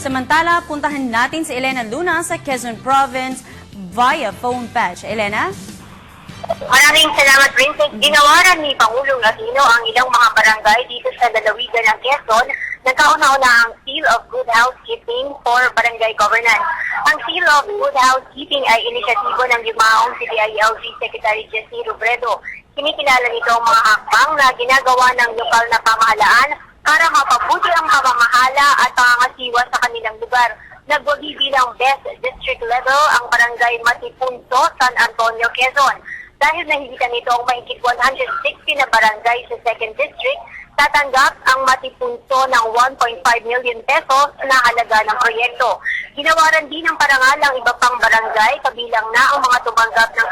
Samantala, puntahan natin si Elena Luna sa Quezon Province via phone patch. Elena? Maraming salamat, Princess. Ginawaran ni Pangulong Aquino ang ilang mga barangay dito sa lalawigan ng Quezon na kauna-una ang Seal of Good Housekeeping for Barangay Governance. Ang Seal of Good Housekeeping ay inisyatibo ng yumaong si DILG Secretary Jesse Robredo. Kinikilala nito ang mga hakbang na ginagawa ng lokal na pamahalaan para mapabuti ang pamamahala at pangangasiwa sa kanilang lugar. Nagwagi bilang best district level ang barangay Matipunso, San Antonio, Quezon. Dahil nahigitan nito ang mahigit 160 na barangay sa 2nd District, tatanggap ang Matipunso ng 1.5 million pesos na halaga ng proyekto. Ginawaran din ng parangal ang iba pang barangay, kabilang na ang mga tumanggap ng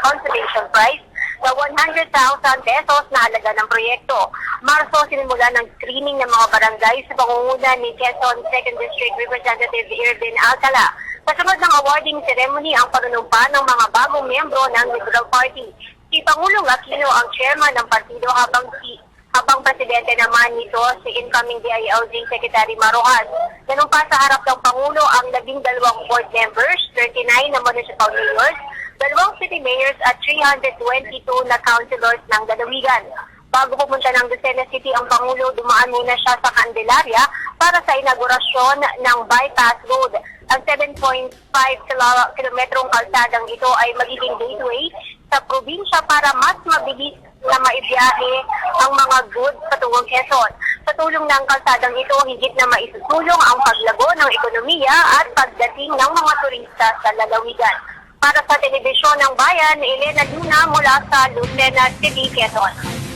pesos na halaga ng proyekto. Marso, sinimula ng screening ng mga barangay sa pangunguna ni Quezon 2nd District Representative Irvin Alcala. Kasunod ng awarding ceremony ang panunumpa ng mga bagong miyembro ng Liberal Party. Si Pangulong Aquino ang chairman ng partido habang si habang presidente naman nito si incoming DILG Secretary Marojas. Ganun pa sa harap ng Pangulo ang labing dalawang board members, 39 na municipal mayors, dalawang city mayors at 322 na councilors ng Dalawigan. Bago pumunta ng Lucena City ang Pangulo, dumaan muna siya sa Candelaria para sa inaugurasyon ng bypass road. Ang 7.5 kilo- kilometrong kalsadang ito ay magiging gateway sa probinsya para mas mabilis na maibiyahe ang mga goods patungong Quezon. Sa tulong ng kalsadang ito, higit na maisusulong ang paglago ng ekonomiya at pagdating ng mga turista sa lalawigan. Para sa Telebisyon ng Bayan, Elena Luna mula sa Lucena City, Quezon.